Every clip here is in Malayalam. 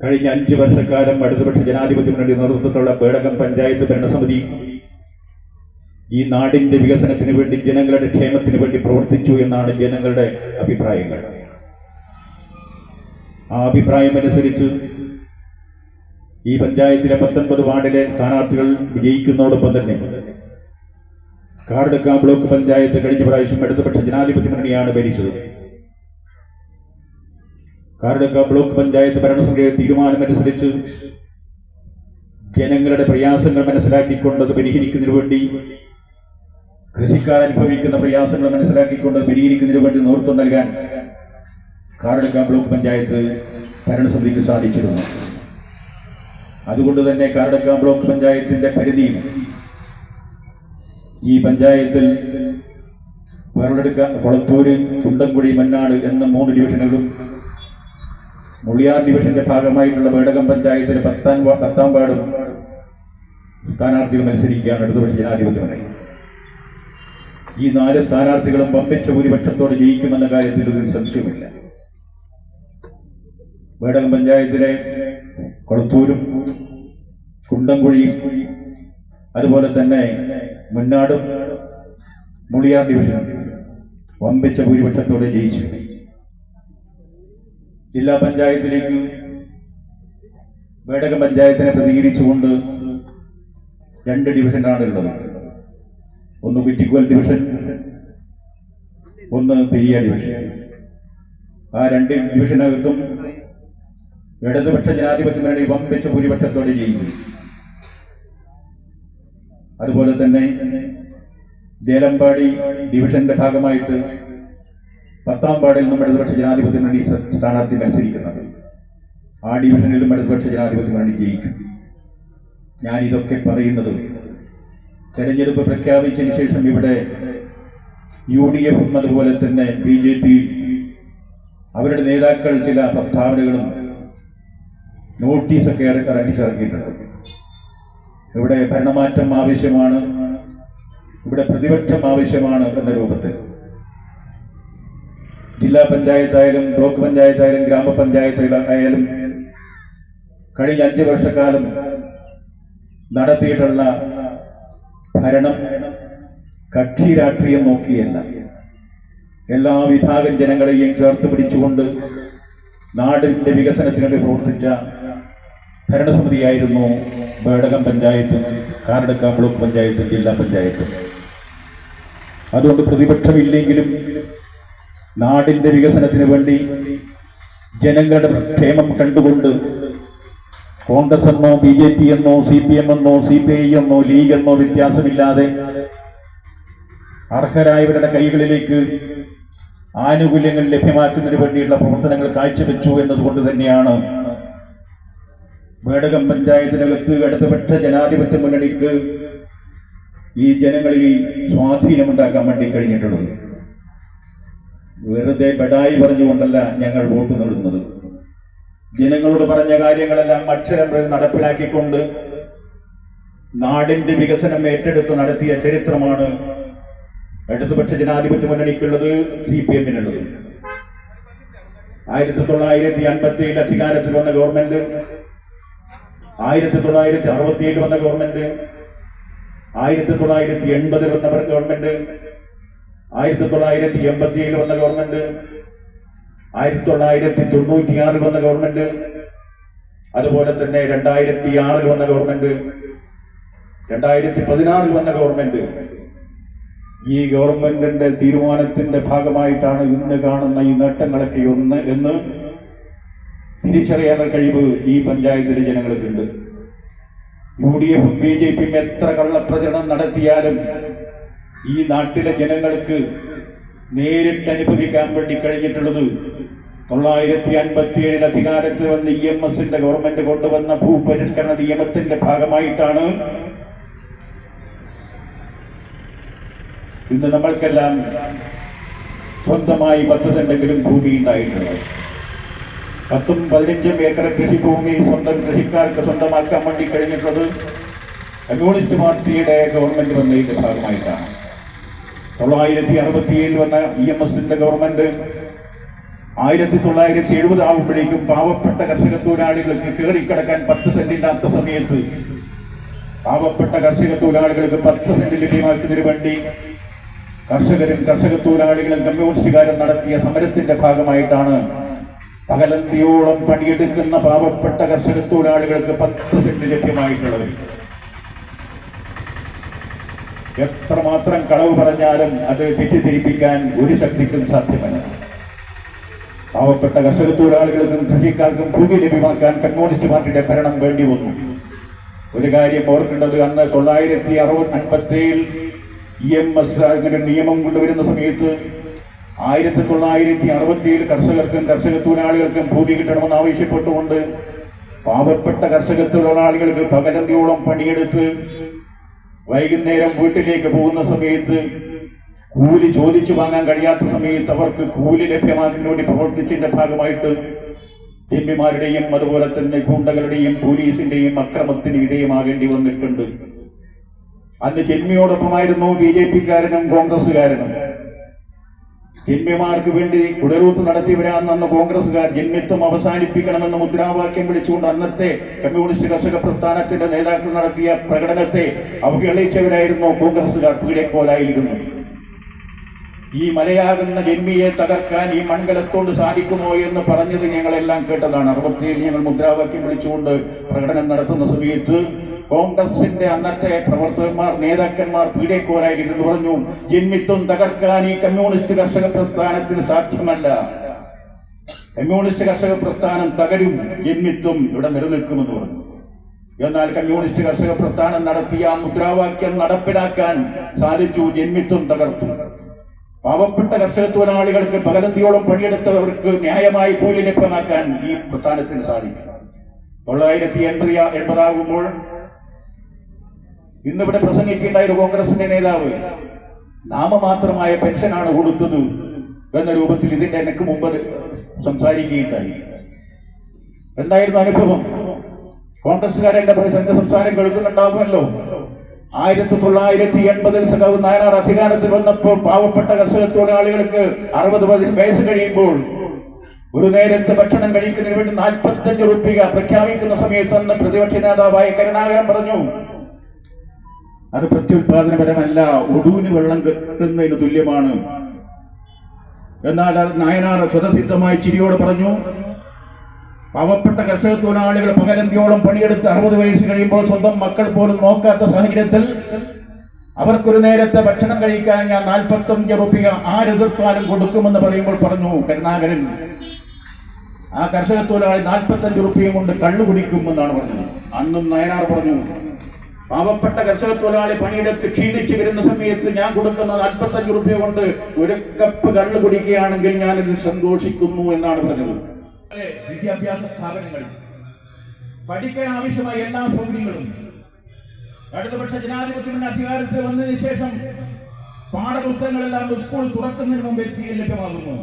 കഴിഞ്ഞ അഞ്ച് വർഷക്കാലം ഇടതുപക്ഷ ജനാധിപത്യ മുന്നണി നേതൃത്വത്തിലുള്ള പേടകം പഞ്ചായത്ത് ഭരണസമിതി ഈ നാടിന്റെ വികസനത്തിന് വേണ്ടി ജനങ്ങളുടെ ക്ഷേമത്തിന് വേണ്ടി പ്രവർത്തിച്ചു എന്നാണ് ജനങ്ങളുടെ അഭിപ്രായങ്ങൾ. ആ അഭിപ്രായമനുസരിച്ച് ഈ പഞ്ചായത്തിലെ പത്തൊൻപത് വാർഡിലെ സ്ഥാനാർത്ഥികൾ വിജയിക്കുന്നതോടൊപ്പം തന്നെ കാർഡക്ക ബ്ലോക്ക് പഞ്ചായത്ത് കഴിഞ്ഞ പ്രാവശ്യം ഇടതുപക്ഷ ജനാധിപത്യ മുന്നണിയാണ് ഭരിച്ചത്. കാർഡക്ക ബ്ലോക്ക് പഞ്ചായത്ത് ഭരണസമിതിയുടെ തീരുമാനമനുസരിച്ച് ജനങ്ങളുടെ പ്രയാസങ്ങൾ മനസ്സിലാക്കിക്കൊണ്ട് അത് പരിഹരിക്കുന്നതിന് വേണ്ടി കൃഷിക്കാർ അനുഭവിക്കുന്ന പ്രയാസങ്ങൾ മനസ്സിലാക്കിക്കൊണ്ട് പരിഹരിക്കുന്നതിന് വേണ്ടി നേതൃത്വം നൽകാൻ കാർഡക്ക ബ്ലോക്ക് പഞ്ചായത്ത് ഭരണസമിതിക്ക് സാധിച്ചിരുന്നു. അതുകൊണ്ട് തന്നെ കാർഡക്ക ബ്ലോക്ക് പഞ്ചായത്തിന്റെ പരിധിയിൽ ഈ പഞ്ചായത്തിൽ വേറെടുക്ക കൊളത്തൂര് ചുണ്ടൻകുഴി മന്നാട് എന്ന മൂന്ന് ഡിവിഷനുകളും മുളിയാർ ഡിവിഷന്റെ ഭാഗമായിട്ടുള്ള വേടകം പഞ്ചായത്തിലെ പത്താം പത്താം വാർഡും സ്ഥാനാർത്ഥികൾ മത്സരിക്കുകയാണ് ഇടതുപക്ഷ ജനാധിപത്യമായി ഈ നാല് സ്ഥാനാർത്ഥികളും പമ്പിച്ച ഭൂരിപക്ഷത്തോടെ ജയിക്കുമെന്ന കാര്യത്തിൽ ഒരു സംശയമില്ല വേടകം പഞ്ചായത്തിലെ കൊളത്തൂരും കുണ്ടംകുഴിയും അതുപോലെ തന്നെ മുന്നാടും മുളിയാർ ഡിവിഷനും വമ്പിച്ച ഭൂരിപക്ഷത്തോടെ ജയിച്ചു ജില്ലാ പഞ്ചായത്തിലേക്ക് വേടക പഞ്ചായത്തിനെ പ്രതികരിച്ചുകൊണ്ട് രണ്ട് ഡിവിഷനാണ് ഉള്ളത്. ഒന്ന് കുറ്റിക്കോൽ ഡിവിഷൻ ഒന്ന് പെരിയ ഡിവിഷൻ. ആ രണ്ട് ഡിവിഷനകത്തും ഇടതുപക്ഷ ജനാധിപത്യ മുന്നണി വമ്പിച്ച ഭൂരിപക്ഷത്തോടെ ജയിക്കും അതുപോലെ തന്നെ ദേലമ്പാടി ഡിവിഷന്റെ ഭാഗമായിട്ട് പത്താം വാർഡിൽ നിന്നും ഇടതുപക്ഷ ജനാധിപത്യം വേണ്ടി സ്ഥാനാർത്ഥി മത്സരിക്കുന്നത്. ആ ഡിവിഷനിലും ഇടതുപക്ഷ ജനാധിപത്യം വേണ്ടി ജയിക്കും. ഞാൻ ഇതൊക്കെ പറയുന്നത് തെരഞ്ഞെടുപ്പ് പ്രഖ്യാപിച്ചതിന് ശേഷം ഇവിടെ യു ഡി എഫും അതുപോലെ തന്നെ ബി ജെ പി അവരുടെ നേതാക്കൾ ചില പ്രസ്താവനകളും നോട്ടീസൊക്കെ ഇറങ്ങിച്ചിറക്കിയിട്ടുണ്ട് ഇവിടെ ഭരണമാറ്റം ആവശ്യമാണ്. ഇവിടെ പ്രതിപക്ഷം ആവശ്യമാണ് എന്ന രൂപത്തിൽ. ജില്ലാ പഞ്ചായത്തായാലും ബ്ലോക്ക് പഞ്ചായത്തായാലും ഗ്രാമപഞ്ചായത്തായാലും കഴിഞ്ഞ അഞ്ച് വർഷക്കാലം നടത്തിയിട്ടുള്ള ഭരണം കക്ഷി രാഷ്ട്രീയം നോക്കിയല്ല. എല്ലാ വിഭാഗം ജനങ്ങളെയും ചേർത്ത് പിടിച്ചുകൊണ്ട് നാടിന്റെ വികസനത്തിനുവേണ്ടി പ്രവർത്തിച്ച ഭരണസമിതിയായിരുന്നു ബേടകം പഞ്ചായത്തും കാരടക്ക ബ്ലോക്ക് പഞ്ചായത്തും ജില്ലാ പഞ്ചായത്തും. അതുകൊണ്ട് പ്രതിപക്ഷമില്ലെങ്കിലും നാടിന്റെ വികസനത്തിന് വേണ്ടി ജനങ്ങളുടെ ക്ഷേമം കണ്ടുകൊണ്ട് കോൺഗ്രസ് എന്നോ ബി ജെ പി എന്നോ സി പി എം എന്നോ സി പി ഐ എന്നോ ലീഗ് എന്നോ വ്യത്യാസമില്ലാതെ അർഹരായവരുടെ കൈകളിലേക്ക് ആനുകൂല്യങ്ങൾ ലഭ്യമാക്കുന്നതിന് വേണ്ടിയുള്ള പ്രവർത്തനങ്ങൾ കാഴ്ചവെച്ചു എന്നതുകൊണ്ട് തന്നെയാണ് വേടകം പഞ്ചായത്തിനകത്ത് ഇടതുപക്ഷ ജനാധിപത്യ മുന്നണിക്ക് ഈ ജനങ്ങളിൽ സ്വാധീനമുണ്ടാക്കാൻ വേണ്ടി കഴിഞ്ഞിട്ടുള്ളത്. വെറുതെ ബഡായി പറഞ്ഞുകൊണ്ടല്ല ഞങ്ങൾ വോട്ട് നേടുന്നത്. ജനങ്ങളോട് പറഞ്ഞ കാര്യങ്ങളെല്ലാം അക്ഷരം നടപ്പിലാക്കിക്കൊണ്ട് നാടിന്റെ വികസനം ഏറ്റെടുത്ത് നടത്തിയ ചരിത്രമാണ് ഇടതുപക്ഷ ജനാധിപത്യ മുന്നണിക്കുള്ളത് സി പി എമ്മിനുള്ളത്. ആയിരത്തി തൊള്ളായിരത്തി അൻപത്തി ഏഴ് അധികാരത്തിൽ വന്ന ഗവൺമെന്റ് ആയിരത്തി തൊള്ളായിരത്തി അറുപത്തി ഏഴ് വന്ന ഗവൺമെന്റ് ആയിരത്തി തൊള്ളായിരത്തി എൺപതിൽ വന്ന ഗവൺമെന്റ് ആയിരത്തി തൊള്ളായിരത്തി എൺപത്തി ഏഴ് വന്ന ഗവൺമെന്റ് ആയിരത്തി തൊള്ളായിരത്തി തൊണ്ണൂറ്റിയാറിൽ വന്ന ഗവൺമെന്റ് അതുപോലെ തന്നെ രണ്ടായിരത്തി ആറിൽ വന്ന ഗവൺമെന്റ് രണ്ടായിരത്തി പതിനാറിൽ വന്ന ഗവൺമെന്റ് ഈ ഗവൺമെന്റിന്റെ തീരുമാനത്തിന്റെ ഭാഗമായിട്ടാണ് ഇന്ന് കാണുന്ന ഈ നേട്ടങ്ങളൊക്കെ ഒന്ന് എന്ന് തിരിച്ചറിയാനുള്ള കഴിവ് ഈ പഞ്ചായത്തിലെ ജനങ്ങൾക്കുണ്ട്. യു ഡി എഫും ബി ജെ പിയും എത്ര കള്ളപ്രചരണം നടത്തിയാലും ഈ നാട്ടിലെ ജനങ്ങൾക്ക് നേരിട്ട് അനുഭവിക്കാൻ വേണ്ടി കഴിഞ്ഞിട്ടുള്ളത് തൊള്ളായിരത്തി അൻപത്തി ഏഴിൽ അധികാരത്തിൽ വന്ന ഇ എം എസിന്റെ ഗവൺമെന്റ് കൊണ്ടുവന്ന ഭൂപരിഷ്കരണ നിയമത്തിന്റെ ഭാഗമായിട്ടാണ് ഇന്ന് നമ്മൾക്കെല്ലാം സ്വന്തമായി പത്ത് സെന്റെങ്കിലും ഭൂമി ഉണ്ടായിട്ടുള്ളത്. പത്തും പതിനഞ്ചും ഏക്കർ കൃഷിഭൂമി സ്വന്തം കൃഷിക്കാർക്ക് സ്വന്തമാക്കാൻ വേണ്ടി കഴിഞ്ഞിട്ടുള്ളത് കമ്മ്യൂണിസ്റ്റ് പാർട്ടിയുടെ ഗവൺമെന്റ് വന്നതിന്റെ ഭാഗമായിട്ടാണ്. തൊള്ളായിരത്തി അറുപത്തിയേഴിൽ വന്ന ഇ എം എസിന്റെ ഗവൺമെന്റ് ആയിരത്തി തൊള്ളായിരത്തി എഴുപത് ആകുമ്പോഴേക്കും പാവപ്പെട്ട കർഷക തൊഴിലാളികൾക്ക് കയറിക്കിടക്കാൻ പത്ത് സെന്റില്ലാത്ത സമയത്ത് പാവപ്പെട്ട കർഷക തൊഴിലാളികൾക്ക് പത്ത് സെന്റ് ലഭ്യമാക്കുന്നതിന് വേണ്ടി കർഷകരും കർഷക തൊഴിലാളികളും കമ്മ്യൂണിസ്റ്റുകാരും നടത്തിയ സമരത്തിന്റെ ഭാഗമായിട്ടാണ് പകലന്തിയോളം പണിയെടുക്കുന്ന പാവപ്പെട്ട കർഷക തൊഴിലാളികൾക്ക് പത്ത് സെന്റ് ലഭ്യമായിട്ടുള്ളത്. എത്രമാത്രം കളവ് പറഞ്ഞാലും അത് തെറ്റിദ്ധരിപ്പിക്കാൻ ഒരു ശക്തിക്കും സാധ്യമല്ല. പാവപ്പെട്ട കർഷക തൊഴിലാളികൾക്കും കൃഷിക്കാർക്കും ഭൂമി ലഭ്യമാക്കാൻ കമ്മ്യൂണിസ്റ്റ് പാർട്ടിയുടെ ഭരണം വേണ്ടി വന്നു. ഒരു കാര്യം ഓർക്കേണ്ടത് അന്ന് തൊള്ളായിരത്തി അറുപത് അൻപത്തേഴിൽ ഇ എം എസ് അങ്ങനെ നിയമം കൊണ്ടുവരുന്ന സമയത്ത് ആയിരത്തി തൊള്ളായിരത്തി അറുപത്തിയേഴ് കർഷകർക്കും കർഷക തൊഴിലാളികൾക്കും ഭൂമി കിട്ടണമെന്ന് ആവശ്യപ്പെട്ടുകൊണ്ട് പാവപ്പെട്ട കർഷക തൊഴിലാളികൾക്ക് പകലന്തിയോളം പണിയെടുത്ത് വൈകുന്നേരം വീട്ടിലേക്ക് പോകുന്ന സമയത്ത് കൂലി ചോദിച്ചു വാങ്ങാൻ കഴിയാത്ത സമയത്ത് അവർക്ക് കൂലി ലഭ്യമാക്കുന്നതിന് വേണ്ടി പ്രവർത്തിച്ചതിന്റെ ഭാഗമായിട്ട് എംപിമാരുടെയും അതുപോലെ തന്നെ ഗുണ്ടകളുടെയും പോലീസിന്റെയും അക്രമത്തിന് വിധേയമാകേണ്ടി വന്നിട്ടുണ്ട്. അന്ന് ജന്മിയോടൊപ്പമായിരുന്നു ബി ജെ പിക്കാരനും കോൺഗ്രസ്സുകാരനും. ജന്മിമാർക്ക് വേണ്ടി കുടരൂത്ത് നടത്തിയവരാണെന്ന് അന്ന് കോൺഗ്രസ്സുകാർ ജന്മിത്വം അവസാനിപ്പിക്കണമെന്ന് മുദ്രാവാക്യം വിളിച്ചുകൊണ്ട് അന്നത്തെ കമ്മ്യൂണിസ്റ്റ് കർഷക പ്രസ്ഥാനത്തിന്റെ നേതാക്കൾ നടത്തിയ പ്രകടനത്തെ അവഹേളിച്ചവരായിരുന്നു കോൺഗ്രസ്സുകാർ പീഡക്കോലായിരുന്നു ഈ മലയാകുന്ന ജന്മിയെ തകർക്കാൻ ഈ മൺകലത്തോട് സാധിക്കുമോ എന്ന് പറഞ്ഞത് ഞങ്ങളെല്ലാം കേട്ടതാണ്. അറുപത്തിയേഴ് ഞങ്ങൾ മുദ്രാവാക്യം വിളിച്ചുകൊണ്ട് പ്രകടനം നടത്തുന്ന സമയത്ത് കോൺഗ്രസിന്റെ അന്നത്തെ പ്രവർത്തകന്മാർ നേതാക്കന്മാർ പീഡക്കോലായിരുന്നു പറഞ്ഞു ജന്മിത്വം തകർക്കാൻ ഈ കമ്മ്യൂണിസ്റ്റ് കർഷക പ്രസ്ഥാനത്തിന് സാധ്യമല്ല. കമ്മ്യൂണിസ്റ്റ് കർഷക പ്രസ്ഥാനം തകരും ജന്മിത്വം ഇവിടെ നിലനിൽക്കുമെന്ന് പറഞ്ഞു. എന്നാൽ കമ്മ്യൂണിസ്റ്റ് കർഷക പ്രസ്ഥാനം നടത്തിയ മുദ്രാവാക്യം നടപ്പിലാക്കാൻ സാധിച്ചു ജന്മിത്വം തകർത്തു. പാവപ്പെട്ട കർഷക തൊഴിലാളികൾക്ക് പകലന്തിയോളം പണിയെടുത്തവർക്ക് ന്യായമായി കൂലി ലഭ്യമാക്കാൻ ഈ പ്രസ്ഥാനത്തിന് സാധിക്കും. തൊള്ളായിരത്തി എൺപത് എൺപതാകുമ്പോൾ ഇന്നിവിടെ പ്രസംഗിക്കേണ്ട ഒരു കോൺഗ്രസിന്റെ നേതാവ് നാമമാത്രമായ പെൻഷനാണ് കൊടുത്തത് എന്ന രൂപത്തിൽ ഇതിന്റെ എനിക്ക് മുമ്പ് സംസാരിക്കുകയുണ്ടായി. എന്തായിരുന്നു അനുഭവം? കോൺഗ്രസ്സുകാരെ എന്റെ സംസാരം കേൾക്കുന്നുണ്ടാവുമല്ലോ. ആയിരത്തി തൊള്ളായിരത്തി എൺപതിൽ സഖാവ് നായനാർ അധികാരത്തിൽ വന്നപ്പോൾ പാവപ്പെട്ട കർഷക തൊഴിലാളികൾക്ക് അറുപത് വയസ്സ് കഴിയുമ്പോൾ ഒരു നേരത്തെ ഭക്ഷണം കഴിക്കുന്നതിന് വേണ്ടി നാൽപ്പത്തഞ്ച് റുപ്യ പ്രഖ്യാപിക്കുന്ന സമയത്ത് അന്ന് പ്രതിപക്ഷ നേതാവായ കരുണാകരൻ പറഞ്ഞു അത് പ്രത്യുത്പാദനപരമല്ല ഒടുവിന് വെള്ളം കിട്ടുന്നതിന് തുല്യമാണ്. എന്നാൽ അത് നായനാർ സ്വതസിദ്ധമായി ചിരിയോട് പറഞ്ഞു പാവപ്പെട്ട കർഷക തൊഴിലാളികൾ പകലന്തിയോളം പണിയെടുത്ത് അറുപത് വയസ്സ് കഴിയുമ്പോൾ സ്വന്തം മക്കൾ പോലും നോക്കാത്ത സാഹചര്യത്തിൽ അവർക്കൊരു നേരത്തെ ഭക്ഷണം കഴിക്കാൻ ഞാൻ നാൽപ്പത്തഞ്ച് റുപ്യ ആരെതിർത്താലും കൊടുക്കുമെന്ന് പറയുമ്പോൾ പറഞ്ഞു കരുണാകരൻ ആ കർഷക തൊഴിലാളി നാൽപ്പത്തഞ്ച് റുപ്യയും കൊണ്ട് കള്ളു കുടിക്കുമെന്നാണ് പറഞ്ഞത്. അന്നും നയനാർ പറഞ്ഞു പാവപ്പെട്ട കർഷക തൊഴിലാളി പണിയെടുത്ത് ക്ഷീണിച്ച് വരുന്ന സമയത്ത് ഞാൻ കൊടുക്കുന്ന നാൽപ്പത്തഞ്ച് റുപ്യ കൊണ്ട് ഒരു കപ്പ് കള്ളു കുടിക്കുകയാണെങ്കിൽ ഞാനിത് സന്തോഷിക്കുന്നു എന്നാണ് പറഞ്ഞത്. വിദ്യാഭ്യാസ സ്ഥാപനങ്ങളിൽ പഠിക്കാൻ ആവശ്യമായ എല്ലാ സൗകര്യങ്ങളും. ഇടതുപക്ഷ ജനാധിപത്യത്തിന്റെ അധികാരത്തിൽ വന്നതിന് ശേഷം പാഠപുസ്തകങ്ങളെല്ലാം സ്കൂൾ തുറക്കുന്നതിന് മുമ്പ് എത്തി ലഭ്യമാകുന്നു.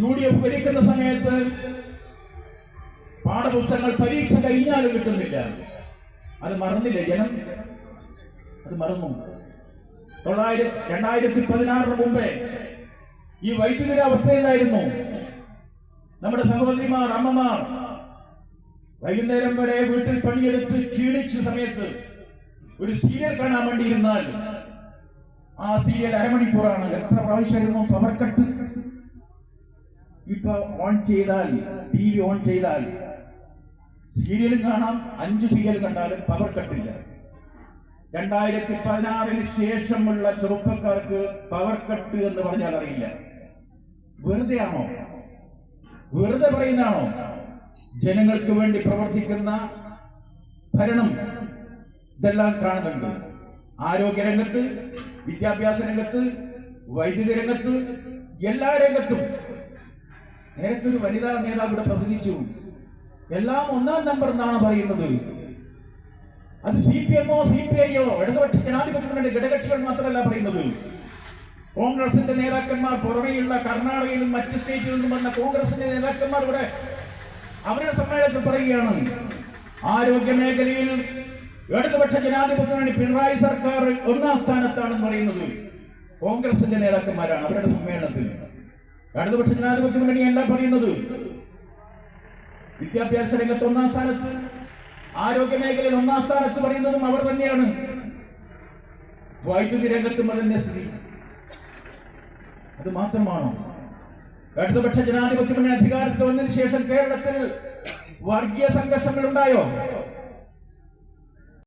യു ഡി എഫ് ഭരിക്കുന്ന സമയത്ത് പാഠപുസ്തകങ്ങൾ പരീക്ഷ കഴിഞ്ഞാലും കിട്ടുന്നില്ല. അത് മറന്നില്ല ജനം? അത് മറന്നു. തൊള്ളായിരത്തി രണ്ടായിരത്തി പതിനാറിന് മുമ്പേ ഈ വൈദ്യുതിയുടെ അവസ്ഥയിലായിരുന്നു നമ്മുടെ സഹോദരിമാർ അമ്മമാർ വൈകുന്നേരം വരെ വീട്ടിൽ പണിയെടുത്ത് ക്ഷീണിച്ച സമയത്ത് ഒരു സീരിയൽ കാണാൻ വേണ്ടി ഇരുന്നാൽ ആ സീരിയൽ അരമണിക്കൂറാണ്. എത്ര പ്രാവശ്യമായിരുന്നു പവർ കട്ട് ഇപ്പൊ ഓൺ ചെയ്താൽ ടി വി ഓൺ ചെയ്താൽ സീരിയൽ കാണാം അഞ്ച് സീരിയൽ കണ്ടാലും പവർ കട്ടില്ല രണ്ടായിരത്തി പതിനാറിന് ശേഷമുള്ള ചെറുപ്പക്കാർക്ക് പവർ കട്ട് എന്ന് പറഞ്ഞാൽ അറിയില്ല. വെറുതെ ആണോ വെറുതെ പറയുന്നതാണോ? ജനങ്ങൾക്ക് വേണ്ടി പ്രവർത്തിക്കുന്ന ഭരണം ഇതെല്ലാം കാണുന്നുണ്ട്. ആരോഗ്യ രംഗത്ത് വിദ്യാഭ്യാസ രംഗത്ത് വൈദ്യുതി രംഗത്ത് എല്ലാ രംഗത്തും. നേരത്തെ ഒരു വനിതാ നേതാവ് ഇവിടെ പ്രസംഗിച്ചു. എല്ലാം ഒന്നാം നമ്പർ എന്നാണ് പറയുന്നത്. അത് സി പി എമ്മോ സി പി ഐയോ ഇടതുപക്ഷ ജനാധിപത്യത്തിന്റെ ഘടകക്ഷികൾ മാത്രമല്ല പറയുന്നത്. കോൺഗ്രസിന്റെ നേതാക്കന്മാർ പുറമെയുള്ള കർണാടകയിലും മറ്റ് സ്റ്റേറ്റിൽ നിന്നും വന്ന കോൺഗ്രസിന്റെ നേതാക്കന്മാർ ഇവിടെ അവരുടെ സമ്മേളനത്തിൽ പറയുകയാണ് ആരോഗ്യ മേഖലയിൽ ഇടതുപക്ഷ ജനാധിപത്യമാണ് പിണറായി സർക്കാർ ഒന്നാം സ്ഥാനത്താണെന്ന് പറയുന്നത് കോൺഗ്രസിന്റെ നേതാക്കന്മാരാണ് അവരുടെ സമ്മേളനത്തിൽ. ഇടതുപക്ഷ ജനാധിപത്യ എന്താ പറയുന്നത്? വിദ്യാഭ്യാസ രംഗത്ത് ഒന്നാം സ്ഥാനത്ത് ആരോഗ്യ മേഖലയിൽ ഒന്നാം സ്ഥാനത്ത് പറയുന്നതും അവർ തന്നെയാണ്. വൈദ്യുതി രംഗത്തും അതിന്റെ സ്ഥിതി. അത് മാത്രമാണോ. ഇടതുപക്ഷ ജനാധിപത്യ മുന്നണി അധികാരത്തിൽ വന്നതിന് ശേഷം കേരളത്തിൽ വർഗീയ സംഘർഷങ്ങൾ ഉണ്ടായോ